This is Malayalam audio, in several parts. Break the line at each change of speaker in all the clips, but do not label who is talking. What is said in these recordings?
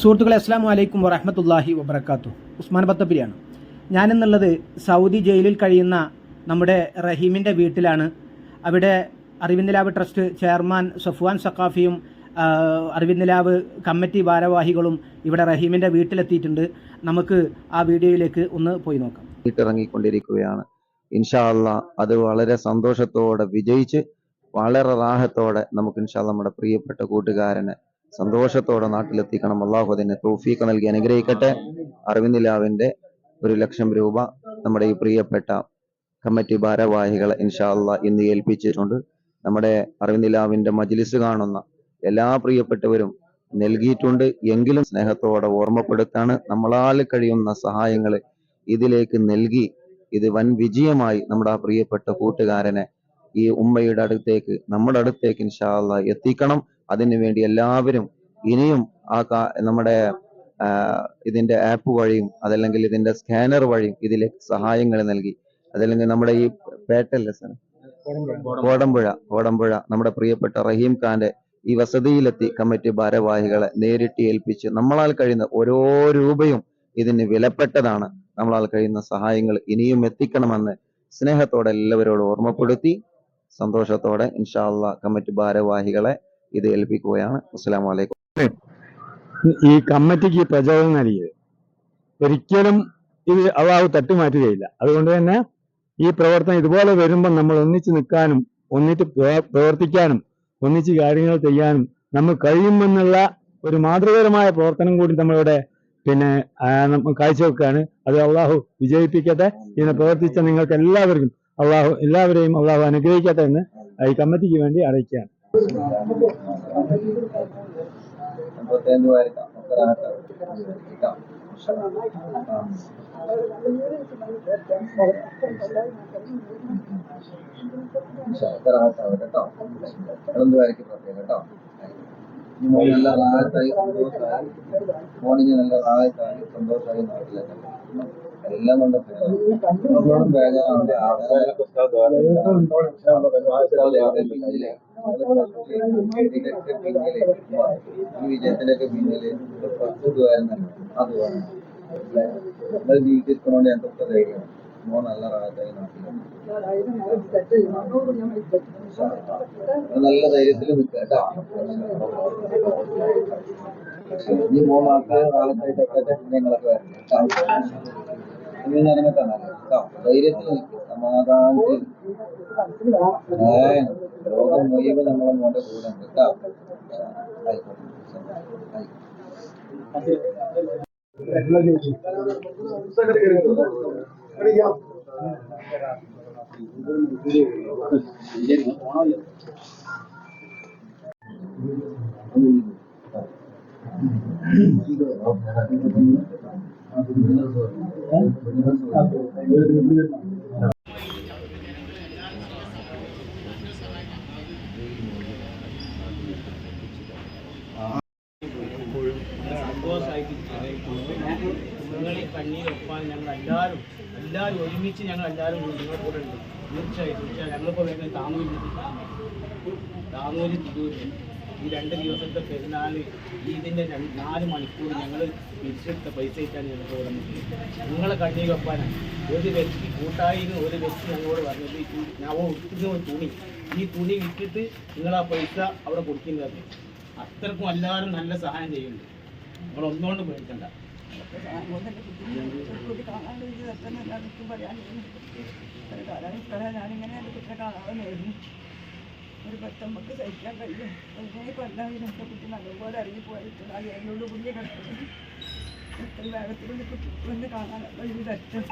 സുഹൃത്തുക്കളെ അസ്സാം വലൈക്കും വറഹമത്തല്ലാഹി വബർക്കാത്തു ഉസ്മാൻ ബത്തപ്പിരിയാണ്. ഞാനെന്നുള്ളത് സൗദി ജയിലിൽ കഴിയുന്ന നമ്മുടെ റഹീമിന്റെ വീട്ടിലാണ്. അവിടെ അറിവിന്ദലാവ് ട്രസ്റ്റ് ചെയർമാൻ സഫ്വാൻ സഖാഫിയും അറിവിന്ദലാവ് കമ്മിറ്റി ഭാരവാഹികളും ഇവിടെ റഹീമിന്റെ വീട്ടിലെത്തിയിട്ടുണ്ട്. നമുക്ക് ആ വീഡിയോയിലേക്ക് ഒന്ന് പോയി നോക്കാം.
വീട്ടിറങ്ങിക്കൊണ്ടിരിക്കുകയാണ്. ഇൻഷാല്ല അത് വളരെ സന്തോഷത്തോടെ വിജയിച്ച് വളരെ റാഹത്തോടെ നമുക്ക് ഇൻഷാല്ല നമ്മുടെ പ്രിയപ്പെട്ട കൂട്ടുകാരനെ സന്തോഷത്തോടെ നാട്ടിലെത്തിക്കണം. അള്ളാഹു അതിന് തൗഫീഖ് നൽകി അനുഗ്രഹിക്കട്ടെ. അരവിന്ദ് ലാവിന്റെ ഒരു ലക്ഷം രൂപ നമ്മുടെ ഈ പ്രിയപ്പെട്ട കമ്മിറ്റി ഭാരവാഹികളെ ഇൻഷാ ഇന്ന് ഏൽപ്പിച്ചിട്ടുണ്ട്. നമ്മുടെ അരവിന്ദ് ലാവിന്റെ മജ്ലിസ് കാണുന്ന എല്ലാ പ്രിയപ്പെട്ടവരും നൽകിയിട്ടുണ്ട്. എങ്കിലും സ്നേഹത്തോടെ ഓർമ്മപ്പെടുത്താണ്. നമ്മളാൽ കഴിയുന്ന സഹായങ്ങൾ ഇതിലേക്ക് നൽകി ഇത് വൻ വിജയമായി നമ്മുടെ ആ പ്രിയപ്പെട്ട കൂട്ടുകാരനെ ഈ ഉമ്മയുടെ അടുത്തേക്ക് നമ്മുടെ അടുത്തേക്ക് ഇൻഷാല്ല എത്തിക്കണം. അതിനു വേണ്ടി എല്ലാവരും ഇനിയും ആ നമ്മുടെ ഇതിന്റെ ആപ്പ് വഴിയും അതല്ലെങ്കിൽ ഇതിന്റെ സ്കാനർ വഴിയും ഇതിലേക്ക് സഹായങ്ങൾ നൽകി. അതല്ലെങ്കിൽ നമ്മുടെ ഈ പേട്ടല്ലേ സാർ കോടമ്പുഴ. കോടമ്പുഴ. നമ്മുടെ പ്രിയപ്പെട്ട റഹീം ഖാന്റെ ഈ വസതിയിലെത്തി കമ്മിറ്റി ഭാരവാഹികളെ നേരിട്ട് ഏൽപ്പിച്ച് നമ്മളാൽ കഴിയുന്ന ഓരോ രൂപയും ഇതിന് വിലപ്പെട്ടതാണ്. നമ്മളാൽ കഴിയുന്ന സഹായങ്ങൾ ഇനിയും എത്തിക്കണമെന്ന് സ്നേഹത്തോടെ എല്ലാവരോടും ഓർമ്മപ്പെടുത്തി സന്തോഷത്തോടെ ഇൻഷാല്ല കമ്മിറ്റി ഭാരവാഹികളെ ഇത് ഏൽപ്പിക്കുകയാണ്. വലൈക്കും
ഈ കമ്മിറ്റിക്ക് പ്രചോദനം നൽകിയത്. ഒരിക്കലും ഇത് അള്ളാഹു തട്ടുമാറ്റുകയില്ല. അതുകൊണ്ട് തന്നെ ഈ പ്രവർത്തനം ഇതുപോലെ വരുമ്പോൾ നമ്മൾ ഒന്നിച്ച് നിൽക്കാനും ഒന്നിച്ച് പ്രവർത്തിക്കാനും ഒന്നിച്ച് കാര്യങ്ങൾ ചെയ്യാനും നമ്മൾ കഴിയുമെന്നുള്ള ഒരു മാതൃകരമായ പ്രവർത്തനം കൂടി നമ്മളിവിടെ പിന്നെ കാഴ്ചവെക്കുകയാണ്. അത് അള്ളാഹു വിജയിപ്പിക്കട്ടെ ഇതിനെ പ്രവർത്തിച്ച നിങ്ങൾക്ക് എല്ലാവർക്കും അള്ളാഹു എല്ലാവരെയും അള്ളാഹു അനുഗ്രഹിക്കട്ടെ എന്ന് ഈ കമ്മിറ്റിക്ക് വേണ്ടി അറിയിക്കുകയാണ്.
കേട്ടോ കേട്ടോ ഈ മോൻ നല്ല റാഹത്തായി സന്തോഷമായി മോനിന് നല്ല റാഹത്തായി സന്തോഷമായി നാട്ടിലെത്തണം എല്ലാം കൊണ്ട് നമ്മളോടും ബേജാറാണ് ഇതിന്റെയൊക്കെ പിന്നിൽ ഈ വിജയത്തിന്റെയൊക്കെ പിന്നിൽ ഒരു പത്ത് ദ്വാരം അത് വേണം നമ്മൾ ജീവിച്ചിരിക്കണോണ്ട് ഞങ്ങൾക്ക് ധൈര്യം മോൻ നല്ല റാഹത്തായി നല്ല ധൈര്യത്തിൽ നിൽക്കുക ഈ മൂന്ന് ആൾക്കാർ കാലത്തായിട്ടൊക്കെ ഞങ്ങളൊക്കെ വരണം കേട്ടോ ഇനി കേട്ടോ. ധൈര്യത്തിൽ നിൽക്കാം. സമാധാനത്തിൽ ലോകം മുഴുവൻ നമ്മളെ മോന്റെ കൂടെ നിൽക്കാം Thank
you. നിങ്ങളെ കണ്ണീരൊപ്പാൻ ഞങ്ങൾ എല്ലാവരും എല്ലാവരും ഒരുമിച്ച് ഞങ്ങൾ എല്ലാവരും നിങ്ങളുടെ കൂടെ ഉണ്ട് തീർച്ചയായും തീർച്ചയായും ഞങ്ങളിപ്പോൾ വേഗം താമൂര് താമൂര് തിരൂര് ഈ രണ്ട് ദിവസത്തെ പെരുന്നാൾ ഇതിന്റെ നാല് മണിക്കൂർ ഞങ്ങൾ തിരിച്ചെടുത്ത പൈസ ഇട്ടാണ് ഞങ്ങൾക്ക് ഇവിടെ നിൽക്കുന്നത്. നിങ്ങളെ വെപ്പാൻ ഒരു വ്യക്തി കൂട്ടായിന്ന് ഒരു വ്യക്തി ഞങ്ങളോട് പറഞ്ഞത് ഈ ഞാൻ ഒരു തുണി ഈ തുണി വിറ്റിട്ട് നിങ്ങൾ ആ പൈസ അവിടെ കൊടുക്കുന്നത് അത്രക്കും എല്ലാവരും നല്ല സഹായം ചെയ്യുന്നുണ്ട്. നിങ്ങൾ ഒന്നുകൊണ്ട് പേടിക്കണ്ട.
ഒരു പത്തമ്മക്ക് സഹിക്കാൻ കഴിയും. അതിനെ കൊല്ലാൻ ഇതിനൊക്കെ കുട്ടി നല്ലപോലെ ഇറങ്ങിപ്പോയിട്ട് ആ ഏഴിനോട് കുഞ്ഞ് കിടക്കുന്നു. എത്ര വേഗത്തിൽ കുട്ടി വന്ന് കാണാനുള്ള ഒരു തറ്റം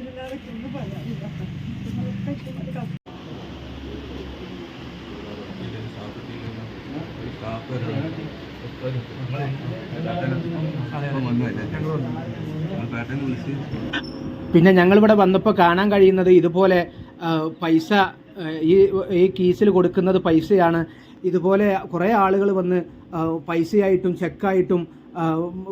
ഇതില്ലാതെ ഒന്നും പറയാനില്ല.
പിന്നെ ഞങ്ങളിവിടെ വന്നപ്പോൾ കാണാൻ കഴിയുന്നത് ഇതുപോലെ പൈസ ഈ ഈ കീസിൽ കൊടുക്കുന്നത് പൈസയാണ്. ഇതുപോലെ കുറേ ആളുകൾ വന്ന് പൈസയായിട്ടും ചെക്കായിട്ടും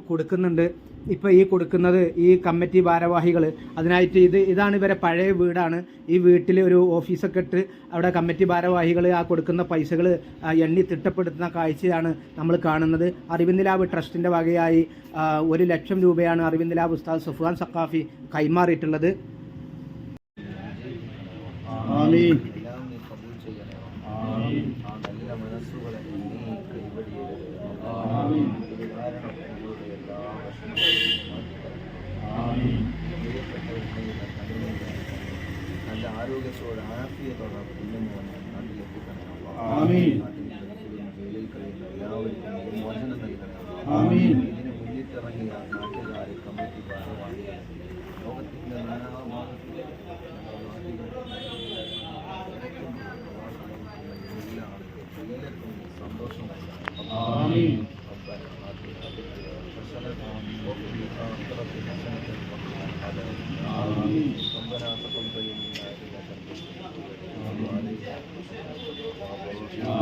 കൊടുക്കുന്നുണ്ട്. ഇപ്പോൾ ഈ കൊടുക്കുന്നത് ഈ കമ്മിറ്റി ഭാരവാഹികൾ അതിനായിട്ട് ഇത് ഇതാണ് ഇവരെ പഴയ വീടാണ്. ഈ വീട്ടിൽ ഒരു ഓഫീസൊക്കെ ഇട്ട് അവിടെ കമ്മിറ്റി ഭാരവാഹികൾ ആ കൊടുക്കുന്ന പൈസകൾ എണ്ണി തിട്ടപ്പെടുത്തുന്ന കാഴ്ചയാണ് നമ്മൾ കാണുന്നത്. അറിവിന്ദ് ലാബ് ട്രസ്റ്റിന്റെ വകയായി ഒരു ലക്ഷം രൂപയാണ് അറിവിന്ദ് ലാബ് ഉസ്താദ് സുഫാൻ സക്കാഫി കൈമാറിയിട്ടുള്ളത്.
എല്ലാം നീ കബൂൽ ചെയ്യണേ ആ നല്ല മനസ്സുകളെ നീ കൈവടിയരുത് കാരണം ഞങ്ങളുടെ എല്ലാ നല്ല ആരോഗ്യത്തോടെ ആഫിയത്തോടെ കുഞ്ഞുമോനെ നാട്ടിലെത്തിക്കണേ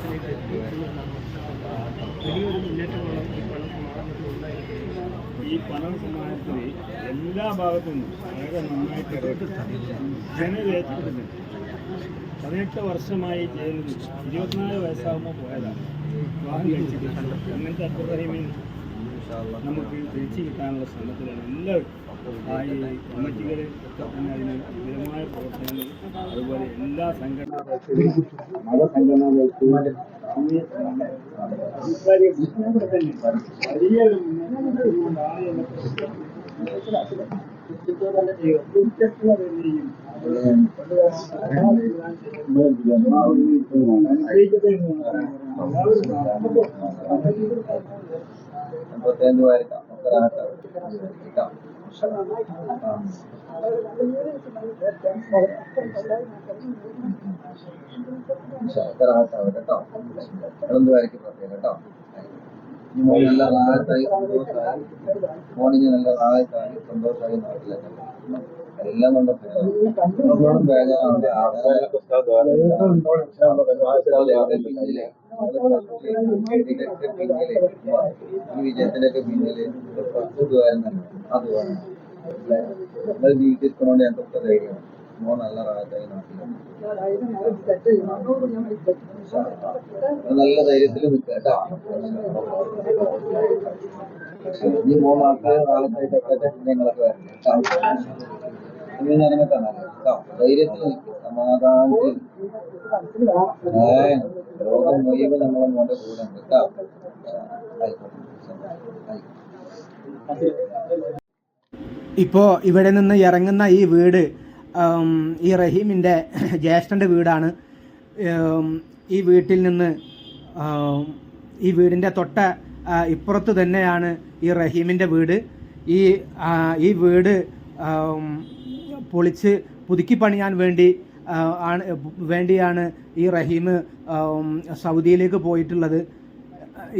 ഒന്ന് ഒന്ന്
ഈ പണം സമ്മാനത്തിൽ എല്ലാ ഭാഗത്തു നിന്നും വളരെ നന്നായിട്ട് ഏറ്റെടുത്തിട്ടുണ്ട് പതിനെട്ട് വർഷമായി ജയിലിൽ ഇരുപത്തിനാല് വയസ്സാകുമ്പോൾ പോയതാണ് അങ്ങനത്തെ അത്ര നമുക്ക് തിരിച്ചു കിട്ടാനുള്ള ശ്രമത്തിലാണ് എല്ലാവരും. ഈ കമ്മിറ്റികൾ തന്നെ അതിന് വിപുലമായ പ്രവർത്തനങ്ങൾ അതുപോലെ എല്ലാ സംഘടനകളും മതസംഘടനകൾക്കും വലിയ
എൺപത്തഞ്ച് വയസ്സാണ് നമുക്ക് കേട്ടോ ആ ശർക്കറാഹത്താണ് കേട്ടോ നിങ്ങളെന്ത് വരയ്ക്കും പ്രത്യേകം കേട്ടോ ഈ മോൻ നല്ല റാഹത്തായി സന്തോഷമായി മോണിന് നല്ല റാഹത്തായി സന്തോഷമായി നാട്ടിലെത്തണം എല്ലാം കൊണ്ട്. ആൾക്കാരെ പിന്നിൽ. ഈ വിജയത്തിന്റെയൊക്കെ പിന്നിൽ ഒരു പത്ത് ദ്വാരം അത് വേണം നിങ്ങൾ ജീവിച്ചിരിക്കണോണ്ട് ഞങ്ങൾക്ക് ധൈര്യമാണ് മോൻ നല്ല റാഹത്തായി നാട്ടിലെത്തണം നല്ല ധൈര്യത്തിൽ നിൽക്കുക കേട്ടോ. ഈ മോൻ ആൾക്കാർ നാളത്തായിട്ടൊക്കെ ഞങ്ങളൊക്കെ വരണം മുഴുവൻ നമ്മളെ
ഇവിടെ നിന്ന് ഇറങ്ങുന്ന ഈ വീട് ഈ റഹീമിന്റെ ജ്യേഷ്ഠന്റെ വീടാണ്. ഈ വീട്ടിൽ നിന്ന് ഈ വീടിന്റെ തൊട്ട ഇപ്പുറത്ത് തന്നെയാണ് ഈ റഹീമിന്റെ വീട്. ഈ ഈ വീട് പൊളിച്ച് പുതുക്കി പണിയാൻ വേണ്ടി ആണ് വേണ്ടിയാണ് ഈ റഹീം സൗദിയിലേക്ക് പോയിട്ടുള്ളത്.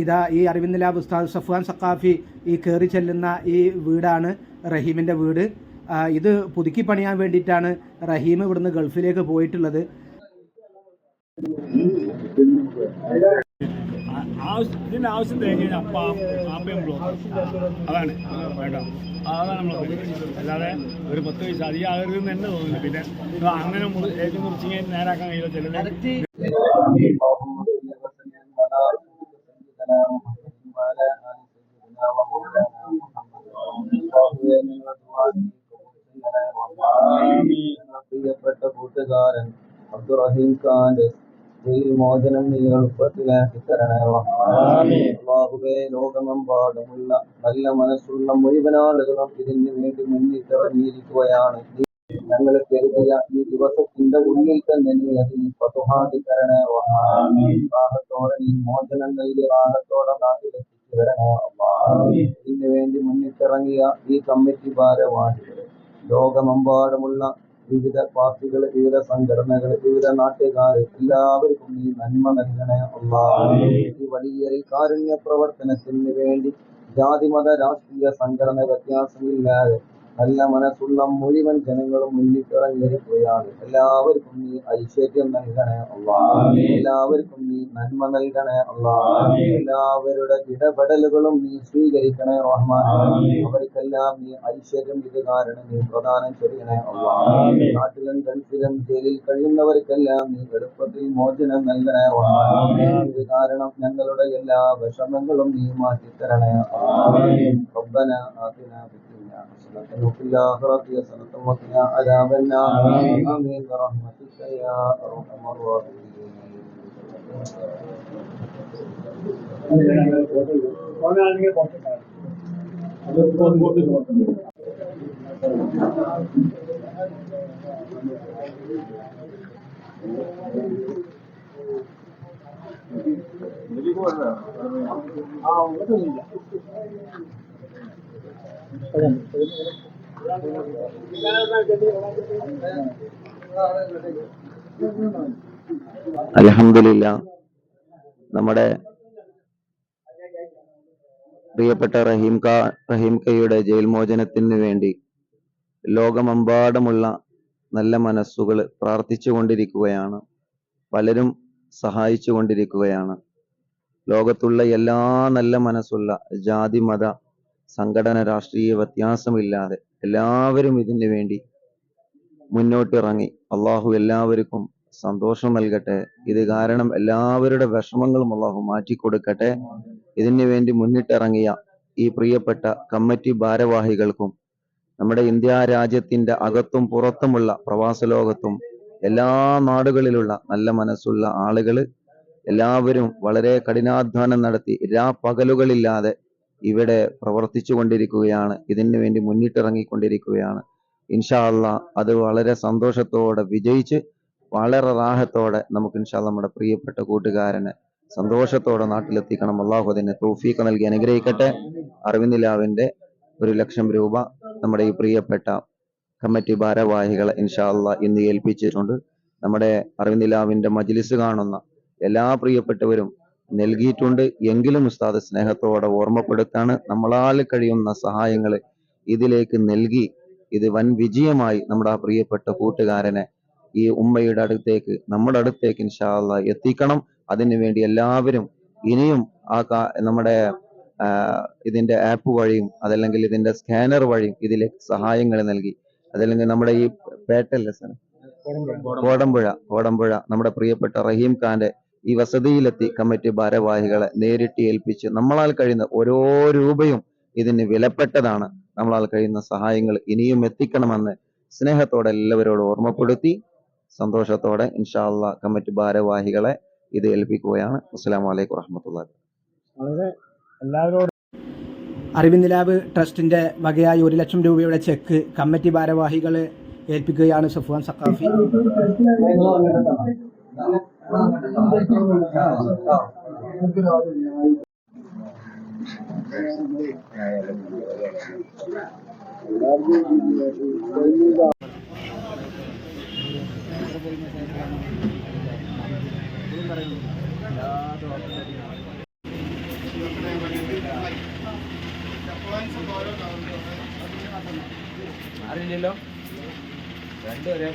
ഇതാ ഈ അരവിന്ദ് ലാബ് ഉസ്താദ് സഫ്വാൻ സക്കാഫി ഈ കയറി ചെല്ലുന്ന ഈ വീടാണ് റഹീമിന്റെ വീട്. ഇത് പുതുക്കി പണിയാൻ വേണ്ടിയിട്ടാണ് റഹീം ഇവിടുന്ന് ഗൾഫിലേക്ക് പോയിട്ടുള്ളത്.
ആവശ്യം ഇതിന്റെ ആവശ്യം തേങ്ങ അപ്പ ആപ്പയും ബ്ലോക്ക് അതാണ്. വേണ്ട. അതാണ് നമ്മൾ അല്ലാതെ ഒരു പത്ത് പൈസ അധികം ആകരുതെന്ന് തന്നെ തോന്നുന്നു പിന്നെ അങ്ങനെ ഏറ്റവും മുറിച്ച് നേരാക്കാൻ കഴിയില്ല. ചിലത്
പ്രിയപ്പെട്ട കൂട്ടുകാരൻ അബ്ദുറഹീം ഖാന്റെ ജയിൽ മോചനം നീ എളുപ്പത്തിലാക്കി തരണേ ലോകമെമ്പാടുമുള്ള നല്ല മനസ്സുള്ള മുഴുവൻ ആളുകളും ഇതിന് വേണ്ടി മുന്നിട്ടിറങ്ങിയിരിക്കുകയാണ്. നീ ഞങ്ങളെ കരുതിയ ഈ ദിവസത്തിന്റെ ഉള്ളിൽ തന്നെ നീ അതിന് പതുഹാക്കി തരണേ റാഹത്തോടെ നീ മോചനം നൽകി റാഹത്തോടെ നാട്ടിലെത്തിച്ചു തരണേ ഇതിനു വേണ്ടി മുന്നിട്ടിറങ്ങിയ ഈ കമ്മിറ്റി ഭാരവാഹികൾ ലോകമെമ്പാടുമുള്ള വിവിധ പാർട്ടികൾ വിവിധ സംഘടനകൾ വിവിധ നാട്ടുകാർ എല്ലാവർക്കും നീ നന്മ നൽകണേ അള്ളാ. ഈ വലിയ കാരുണ്യ പ്രവർത്തനത്തിന് വേണ്ടി ജാതിമത രാഷ്ട്രീയ സംഘടന വ്യത്യാസമില്ലാതെ നല്ല മനസ്സുള്ള മുഴുവൻ ജനങ്ങളും മുന്നിട്ടിറങ്ങിയിരിക്കുകയാണ് എല്ലാവർക്കും നീ ഐശ്വര്യം നൽകണേ അള്ളാ എല്ലാവർക്കും നീ നന്മ നൽകണേ അള്ളാ എല്ലാവരുടെ ഇടപെടലുകളും നീ സ്വീകരിക്കണേ റഹ്മാൻ അവർക്കെല്ലാം നീ ഐശ്വര്യം ഇത് കാരണം നീ പ്രദാനം ചെയ്യണേ അള്ളാ നാട്ടിലും ഗൾഫിലും ജയിലിൽ കഴിയുന്നവർക്കെല്ലാം നീ എളുപ്പത്തിൽ മോചനം നൽകണേ റഹ്മാൻ ഇത് കാരണം ഞങ്ങളുടെ എല്ലാ വിഷമങ്ങളും നീ മാറ്റിത്തരണേ ربنا آتنا في الدنيا حسنة وفي الآخرة حسنة وقنا عذاب النار آمين برحمتك يا أرحم الراحمين അലഹമില്ല നമ്മുടെ പ്രിയപ്പെട്ട റഹീം ഖാ റഹീം കയുടെ ജയിൽ മോചനത്തിന് വേണ്ടി ലോകമെമ്പാടുമുള്ള നല്ല മനസ്സുകൾ പ്രാർത്ഥിച്ചു കൊണ്ടിരിക്കുകയാണ്. പലരും സഹായിച്ചു കൊണ്ടിരിക്കുകയാണ്. ലോകത്തുള്ള എല്ലാ നല്ല മനസ്സുള്ള ജാതി മത സംഘടന രാഷ്ട്രീയ വ്യത്യാസമില്ലാതെ എല്ലാവരും ഇതിനു വേണ്ടി മുന്നോട്ടിറങ്ങി. അള്ളാഹു എല്ലാവർക്കും സന്തോഷം നൽകട്ടെ. ഇത് കാരണം എല്ലാവരുടെ വിഷമങ്ങളും അള്ളാഹു മാറ്റിക്കൊടുക്കട്ടെ. ഇതിനു വേണ്ടി മുന്നിട്ടിറങ്ങിയ ഈ പ്രിയപ്പെട്ട കമ്മിറ്റി ഭാരവാഹികൾക്കും നമ്മുടെ ഇന്ത്യ രാജ്യത്തിന്റെ അകത്തും പുറത്തുമുള്ള പ്രവാസ ലോകത്തും എല്ലാ നാടുകളിലുള്ള നല്ല മനസ്സുള്ള ആളുകൾ എല്ലാവരും വളരെ കഠിനാധ്വാനം നടത്തി രാ പകലുകളില്ലാതെ ഇവിടെ പ്രവർത്തിച്ചു കൊണ്ടിരിക്കുകയാണ്. ഇതിനു വേണ്ടി മുന്നിട്ടിറങ്ങിക്കൊണ്ടിരിക്കുകയാണ്. ഇൻഷാ അള്ളാ അത് വളരെ സന്തോഷത്തോടെ വിജയിച്ച് വളരെ റാഹത്തോടെ നമുക്ക് ഇൻഷാ നമ്മുടെ പ്രിയപ്പെട്ട കൂട്ടുകാരനെ സന്തോഷത്തോടെ നാട്ടിലെത്തിക്കണം. അള്ളാഹു അതിനെ തോഫീക്ക് നൽകി അനുഗ്രഹിക്കട്ടെ. അറിവിനിലാവിന്റെ ഒരു ലക്ഷം രൂപ നമ്മുടെ ഈ പ്രിയപ്പെട്ട കമ്മിറ്റി ഭാരവാഹികളെ ഇൻഷാ അള്ളാ ഇന്ന് ഏൽപ്പിച്ചിട്ടുണ്ട്. നമ്മുടെ അറിവിനിലാവിന്റെ മജ്ലിസ് കാണുന്ന എല്ലാ പ്രിയപ്പെട്ടവരും നൽകിയിട്ടുണ്ട്. എങ്കിലും ഉസ്താദ് സ്നേഹത്തോടെ ഓർമ്മപ്പെടുത്താണ്. നമ്മളാൽ കഴിയുന്ന സഹായങ്ങൾ ഇതിലേക്ക് നൽകി. ഇത് വൻ വിജയമായി നമ്മുടെ ആ പ്രിയപ്പെട്ട കൂട്ടുകാരനെ ഈ ഉമ്മയുടെ അടുത്തേക്ക് നമ്മുടെ അടുത്തേക്ക് ഇൻഷാല്ല എത്തിക്കണം. അതിനു വേണ്ടി എല്ലാവരും ഇനിയും ആ നമ്മുടെ ഇതിന്റെ ആപ്പ് വഴിയും അതല്ലെങ്കിൽ ഇതിന്റെ സ്കാനർ വഴിയും ഇതിലേക്ക് സഹായങ്ങൾ നൽകി. അതല്ലെങ്കിൽ നമ്മുടെ ഈ പേട്ടല്ലേ സാർ കോടമ്പുഴ. കോടമ്പുഴ. നമ്മുടെ പ്രിയപ്പെട്ട റഹീം ഖാന്റെ ഈ വസതിയിലെത്തി കമ്മിറ്റി ഭാരവാഹികളെ നേരിട്ട് ഏൽപ്പിച്ച് നമ്മളാൽ കഴിയുന്ന ഓരോ രൂപയും ഇതിന് വിലപ്പെട്ടതാണ്. നമ്മളാൽ കഴിയുന്ന സഹായങ്ങൾ ഇനിയും എത്തിക്കണമെന്ന് സ്നേഹത്തോടെ എല്ലാവരോടും ഓർമ്മപ്പെടുത്തി സന്തോഷത്തോടെ ഇൻഷാല്ല കമ്മിറ്റി ഭാരവാഹികളെ ഇത് ഏൽപ്പിക്കുകയാണ്. അസ്സലാമു അലൈക്കും വറഹ്മത്തുള്ളാഹി
അറിവിന്ദ് ലാബ് ട്രസ്റ്റിന്റെ വകയായി ഒരു ലക്ഷം രൂപയുടെ ചെക്ക് കമ്മിറ്റി ഭാരവാഹികളെ ഏൽപ്പിക്കുകയാണ് സഫ്വാൻ സക്കാഫി
അറിയില്ലല്ലോ രണ്ടുപേരെ.